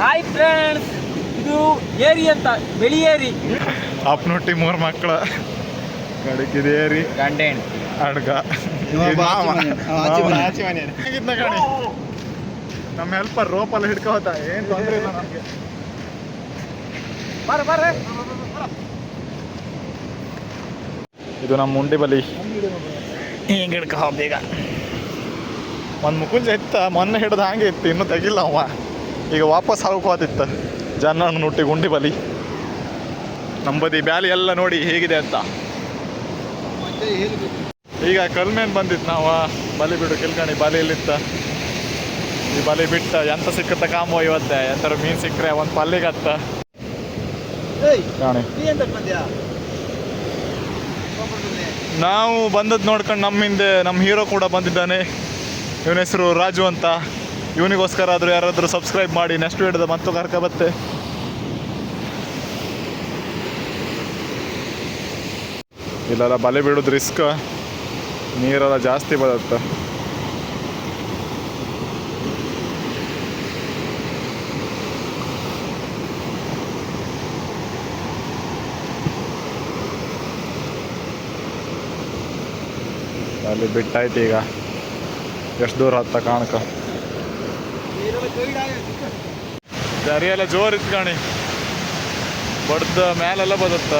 Hi friends ಇದು ಏರಿ ಅಂತ ಬೆಳಿ ಏರಿ. ಅಪ್ನೊಟ್ಟಿ ಮೂರು ಮಕ್ಕಳ ಕಡಕಿದ ಏರಿ. ಗಂಡೆ ಅಡ್ಗ. ನಮ್ಮ ಹೆಲ್ಪರ್ ರೋಪಲ್ಲಿ ಹಿಡ್ಕೋತ ಹೋತ. ಏನ್ ತೊಂದ್ರೆ ಇಲ್ಲ ನಮ್ಗೆ. ಬರ ಬರ. ಇದು ನಮ್ಮ ಉಂಡಿ ಬಲಿ. ಹಿಂಗ ಹಿಡ್ಕೋ ಬೇಗ. ಒಂದು ಮುಕುಂಜ ಇತ್ತ ಮೊನ್ನೆ ಹಿಡ್ದು ಹಾಗೆ ಇತ್ತು ಇನ್ನೂ ತೆಗಿಲ್ಲ ಅವ ಈಗ ವಾಪಸ್ ಹೋಗ್ಕೋತಿತ್ತ ಜನ ನುಟ್ಟಿ ಗುಂಡಿ ಬಲಿ. ನಂಬದಿ ಬದಿ ಬ್ಯಾಲಿ ಎಲ್ಲ ನೋಡಿ ಹೇಗಿದೆ ಅಂತ. ಈಗ ಕಲ್ಮೇನ್ ಬಂದಿತ್ತು ನಾವು. ಬಲಿ ಬಿಡು ಕಿಲ್ಕಣಿ ಬಲಿಯಲ್ಲಿತ್ತ. ಈ ಬಲಿ ಬಿಟ್ಟ ಎಂತ ಸಿಕ್ಕತ್ತ ಕಾಮು ಇವತ್ತೆ ಎಂತಾರು ಮೀನ್ ಸಿಕ್ಕರೆ ಒಂದು ಪಲ್ಲಿಗತ್ತ. ನಾವು ಬಂದದ್ದು ನೋಡ್ಕೊಂಡು ನಮ್ಮ ಹಿಂದೆ ನಮ್ಮ ಹೀರೋ ಕೂಡ ಬಂದಿದ್ದಾನೆ. ಇವನ ಹೆಸರು ರಾಜು ಅಂತ. ಇವನಿಗೋಸ್ಕರ ಆದರೂ ಯಾರಾದರೂ ಸಬ್ಸ್ಕ್ರೈಬ್ ಮಾಡಿ ನೆಕ್ಸ್ಟ್ ವಿಡಿಯೋದ ಮತ್ತು ಕರ್ಕ ಬತ್ತೆ ಇಲ್ಲೆಲ್ಲ ಬಲೆ ಬಿಡೋದು ರಿಸ್ಕ್ ನೀರೆಲ್ಲ ಜಾಸ್ತಿ ಬರುತ್ತೆ. ಅಲ್ಲಿ ಬಿಟ್ಟಾಯ್ತು ಈಗ. ಎಷ್ಟು ದೂರ ಹತ್ತ ಕಾಣಕ ದರಿ ಎಲ್ಲ ಜೋರ್ ಇತ್ತು ಕಾಣಿ. ಬಡ್ದ ಮೇಲೆಲ್ಲ ಬದತ್ತ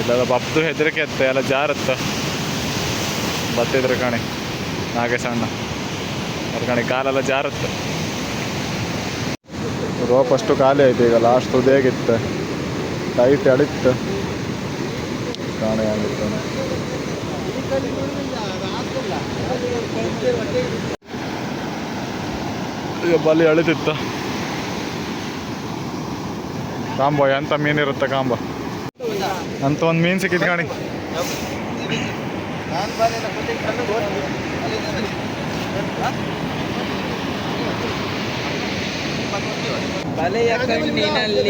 ಇಲ್ಲ ಬಬ್ದು ಹೆದರಿಕೆ ಎತ್ತ ಎಲ್ಲ ಜಾರತ್ತ. ಬತ್ತಿದ್ರೆ ಕಣಿ ನಾಗೆ ಸಣ್ಣ ಅದ್ರ ಕಣಿ ಕಾಲೆಲ್ಲ ಜಾರತ್ತ. ರೋಪ್ ಅಷ್ಟು ಖಾಲಿ ಆಯ್ತು, ಈಗ ಲಾಸ್ಟ್ ತುದಿಯಾಗಿತ್ತು ಟೈಟ್ ಅಳಿತ್ತು. ಕಾಣೆ ಆಗಿತ್ತು ಈಗ ಬಲಿ ಅಳಿತಿತ್ತ ಕಾಂಬ ಎಂತ ಮೀನಿರುತ್ತೆ ಕಾಂಬ ಅಂತ ಒಂದು ಮೀನ್ ಸಿಕ್ಕಿದ್ ಕಾಣಿ ಬಲೆಯ ಕಣ್ಣಿನಲ್ಲಿ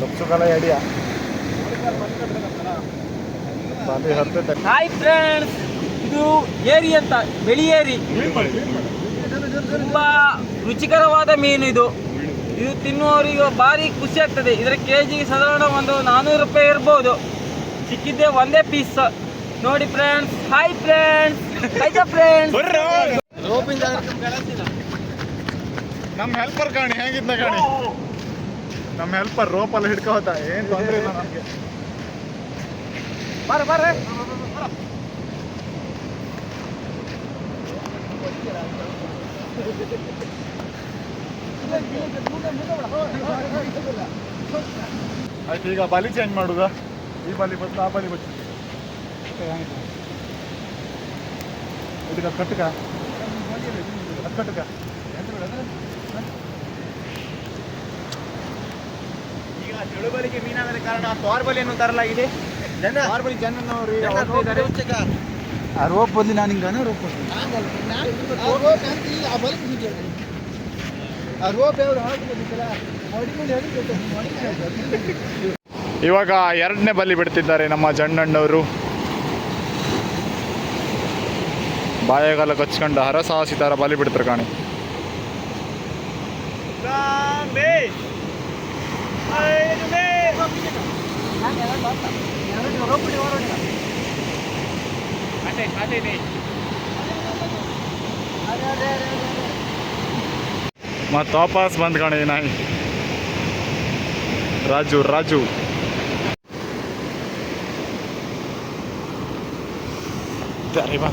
ತಪ್ಸುಕಲ ಎಡಿಯ ಹಾಯ್ ಫ್ರೆಂಡ್ಸ್ ಇದು ಏರಿ ಅಂತ ಬೆಳಿ ಏರಿ ತುಂಬಾ ರುಚಿಕರವಾದ ಮೀನು ಇದು. ಇದು ತಿನ್ನುವವರಿಗೆ ಭಾರಿ ಖುಷಿ ಆಗ್ತದೆ. ಇದರ ಕೆ ಜಿಗೆ ಸಾಧಾರಣ ಒಂದು ನಾನ್ನೂರು ರೂಪಾಯಿ ಇರ್ಬೋದು. ಸಿಕ್ಕಿದ್ದೆ ಒಂದೇ ಪೀಸ್ ನೋಡಿ ಫ್ರೆಂಡ್ಸ್ ಹಾಯ್ ಫ್ರೆಂಡ್ಸ್ ಆಯ್ತಾ ಫ್ರೆಂಡ್ಸ್ ನಮ್ಮ ಹೆಲ್ಪರ್ ಕಾಣಿ ಹೇಗಿದ್ನ ಕಾಣಿ? ನಮ್ಮ ಹೆಲ್ಪರ್ ರೋಪಲ್ಲಿ ಹಿಡ್ಕೋತ, ಏನ್ ತೊಂದ್ರೆ ಇಲ್ಲ ನಮ್ಗೆ. ಬರ ಬರ. ಆಯ್ತು, ಈಗ ಬಾಲಿ ಚೇಂಜ್ ಮಾಡುದ? ಈ ಬಾಲಿ ಬದಲು ಆ ಬಾಲಿ ಬಚ್ಚು ಇದಕ್ಕೆ ಕಟ್ಟಕ? ಕಟ್ಟಕ. ತಿಳುವಳಿಕೆ ಮೀನಾದ ಕಾರಣ ತೋರ್ಬಲಿ ಇದೆ ತರಲಾಗಿದೆ. ಮಾರ್ಬಲಿ ಜನನವರು ಆ ರೋಪ್ ಬದಲಿ ನಾನು ಹಿಂಗಾನ ರೋಪ್ ಆ ರೋಪ್ ಯಾವ್ದು ಇವಾಗ ಎರಡನೇ ಬಲಿ ಬಿಡ್ತಿದ್ದಾರೆ ನಮ್ಮ ಜಣ್ಣಣ್ಣವರು. ಬಾಯಗಾಲ ಕಚ್ಕೊಂಡು ಹರಸಾಹಸಿತಾರ ಬಲಿ ಬಿಡ್ತಾರೆ ಕಾಣಿ. ಮತ್ತು ವಾಪಸ್ ಬಂದ್ ಕಾಣಿ ನಾಯಿ ರಾಜು ರಾಜು ಸರಿ ಬಾ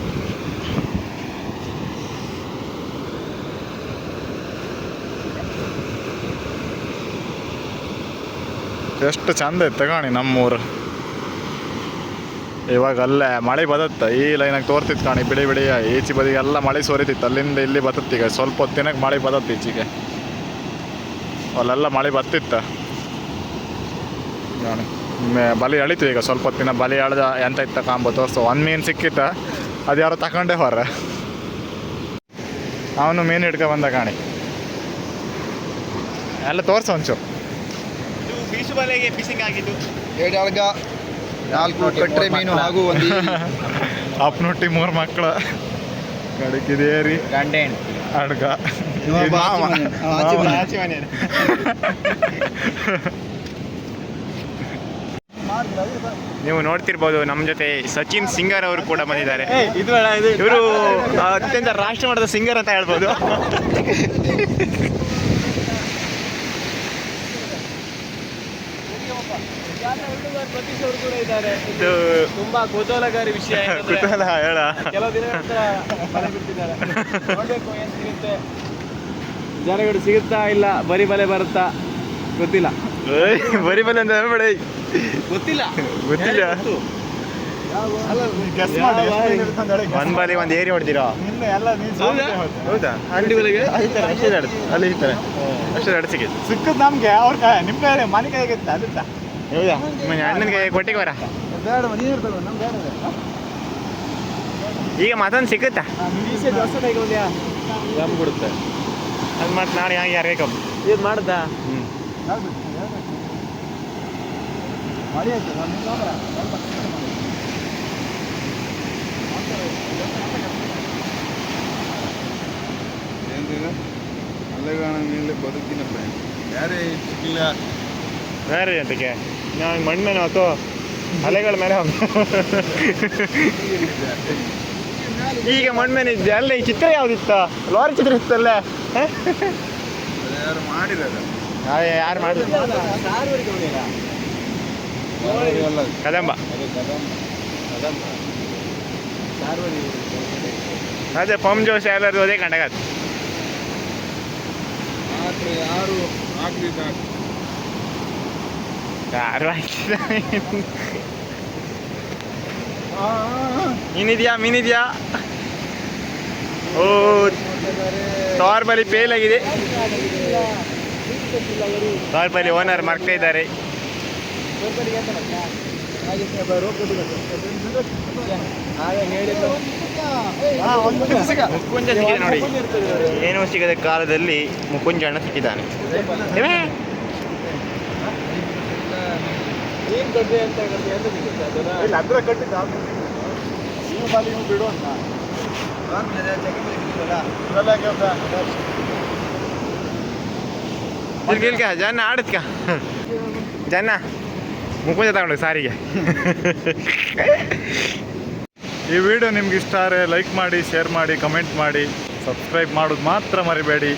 ಎಷ್ಟು ಚಂದ ಇತ್ತು ಕಾಣಿ ನಮ್ಮೂರು. ಇವಾಗ ಅಲ್ಲೇ ಮಳೆ ಬದತ್ತ ಈ ಲೈನಾಗ ತೋರ್ತಿತ್ತು ಕಾಣಿ, ಬಿಡಿ ಬಿಡಿ. ಈಚೆ ಬದಿಗೆಲ್ಲ ಮಳೆ ಸೋರಿತಿತ್ತು. ಅಲ್ಲಿಂದ ಇಲ್ಲಿ ಬತ್ತತ್ತೀಗ ಸ್ವಲ್ಪ ಹೊತ್ತಿನಾಗ ಮಳೆ ಬದತ್ತು ಈಚೆಗೆ. ಅಲ್ಲೆಲ್ಲ ಮಳೆ ಬತ್ತಿತ್ತ. ಬಲಿ ಎಳಿತು ಈಗ ಸ್ವಲ್ಪ ಹೊತ್ತಿನ ಬಲಿ ಎಳ್ದ ಎಂತ ಇತ್ತ ಕಾಂಬ ತೋರಿಸು. ಒಂದು ಮೀನು ಸಿಕ್ಕಿತ್ತ, ಅದು ಯಾರೋ ತಗೊಂಡೇ ಹೊರ ಅವನು ಮೀನು ಹಿಡ್ಕೊ ಬಂದ ಕಾಣಿ. ಎಲ್ಲ ತೋರ್ಸ ಒಂಚೂರು. ಫಿಶ್ ಬಲೆಗೆ ಫಿಶಿಂಗ್ ಆಗಿದ್ದು? ಎರಡು ಅಳ್ಗ ನಾಲ್ಕು ಕಟ್ರೆ ಮೀನು ಹಾಗೂ ಒಂದು. ಅಪ್ನೊಟ್ಟಿ ಮೂರು ಮಕ್ಕಳ. ಕಡಕಿದೆ ಏರಿ ಗಂಡೆ ಅಡ್ಗ. ನೀವು ನೋಡ್ತಿರ್ಬೋದು ನಮ್ಮ ಜೊತೆ ಸಚಿನ್ ಸಿಂಗರ್ ಅವರು ಕೂಡ ಬಂದಿದ್ದಾರೆ. ಇವರು ಅತ್ಯಂತ ರಾಷ್ಟ್ರಮಟ್ಟದ ಸಿಂಗರ್ ಅಂತ ಹೇಳ್ಬೋದು ಸತೀಶ್ ಅವರು ಕೂಡ ಇದ್ದಾರೆ ಇದು ತುಂಬಾ ಕುತೂಹಲಕಾರಿ ವಿಷಯ ಏನಂದ್ರೆ ಕುತೂಹಲ ಹೇಳ. ಕೆಲವು ದಿನಗಳ ನಂತರ ಬಲೆ ಬಿಡ್ತಿದ್ದಾರೆ. ನೋಡ್ಬೇಕು ಏನ್ ಸಿಗುತ್ತೆ. ಜನಗಳು ಸಿಗುತ್ತಾ ಇಲ್ಲ ಬರಿ ಬಲೆ ಬರುತ್ತಾ? ಗೊತ್ತಿಲ್ಲ. ಬರಿ ಬಲೆ ಅಂತ ಹೇಳ್ಬೇಡಿ. ಗೊತ್ತಿಲ್ಲ. ಗೊತ್ತಿಲ್ಲ. ಗೊತ್ತು. ಒಂದ್ ಬಾಲಿ ಒಂದ್ ಏರಿ ಹೊಡ್ದಿರಾ? ಹೌದಾ? ಹೌದಾ. ಅಂಗಡಿ ಬಲೆಗೆ? ಅಷ್ಟೇ ಅಲ್ಲಿ ಅಷ್ಟೇ ಸಿಕ್ಕದ್ ನಮ್ಗೆ ಅವ್ರ ನಿಮ್ ಕೈ ಮನೆ ಕೈಗೆ ಅದತ್ತ? ಹೌದಾ? ಮನೆ ಅಣ್ಣನಿಗೆ ಕೊಟ್ಟಿಗೆ ಬರ. ಬೇಡ ನೀನು ಇರ್ತದೆ ನಮ್ಗೆ ಬೇಡ ಈಗ ಮತ್ತೊಂದು ಸಿಕ್ಕುತ್ತಾ? ಈಚೆ ಹೊಸದಾಗಿ ಹೋಗ್ಯಾ? ದಮ್ ಕೊಡುತ್ತೆ. ಅದು ಮತ್ತೆ ನಾಳೆ ಯಾರು ಯಾರಿಗೆ ಕಬ್ಬು ಇದು ಮಾಡ್ದಾ? ಹ್ಞೂ ಮಳೆ ಆಯ್ತು ನಾನು ನೋಡ್ರ ಸ್ವಲ್ಪ ಕಡಿಮೆ ಮಾಡಿ. ಅಲೆಗಾಣ ಮೇಲೆ ಬದುಕಿನ ಪ್ರಯಾಣ ಯಾರೇ ಸಿಕ್ಕಿಲ್ಲ ಬೇರೆ ಅಂತಕ್ಕೆ ನಾನು ಮಣ್ಣು ಅಥವಾ ಅಲೆಗಳ ಮೇಲೆ ಹಾಕೋ ಈಗ ಮಣ್ಣು ಇದ್ದೆ. ಅಲ್ಲೇ, ಈ ಚಿತ್ರ ಯಾವ್ದಿತ್ತ? ಲಾರಿ ಚಿತ್ರ ಇತ್ತಲ್ಲ? ಯಾರು ಕದಂಬ. ಅದೇ ಪಮ್ ಜೋಶ್ ಎಲ್ಲರದು ಅದೇ ಕಂಡಾಗತ್ತೆ ಯಾರು ಯಾರು ಹಾಕಿಲ್ಲ ಮೀನಿದ್ಯಾ ಮೀನಿದ್ಯಾ ಓ ಟಾರ್ ಬಲಿ ಫೇಲ್ ಆಗಿದೆ. ತಾರ್ ಬಲಿ ಓನರ್ ಮರ್ತಾ ಇದ್ದಾರೆ. ಮುಕ್ಕುಂಜ ಸಿಕ್ಕಿದೆ ನೋಡಿ. ಏನೂ ಸಿಗದ ಕಾಲದಲ್ಲಿ ಮುಕ್ಕುಂಜ ಅಣ್ಣ ಸಿಕ್ಕಿದ್ದಾನೆ ಏನೇ? ಏನ್ ಗಡ್ಡೆ ಅಂತ ಗಡ್ಡೆ ಅಂತ ಸಿಗುತ್ತೆ ಅದನ್ನ ಅದ್ರ ಕಟ್ಟಿದ್ದ ನೀವು ಬಾಲಿ ನೀವು ಬಿಡು ಅಂತ. ಜನ ಆಡತ್ಕ ಜನ ಮುಖಂಜ ತಗೊಂಡು ಸಾರಿಗೆ. ಈ ವಿಡಿಯೋ ನಿಮ್ಗೆ ಇಷ್ಟ ಆದರೆ ಲೈಕ್ ಮಾಡಿ ಶೇರ್ ಮಾಡಿ ಕಮೆಂಟ್ ಮಾಡಿ ಸಬ್ಸ್ಕ್ರೈಬ್ ಮಾಡೋದು ಮಾತ್ರ ಮರಿಬೇಡಿ.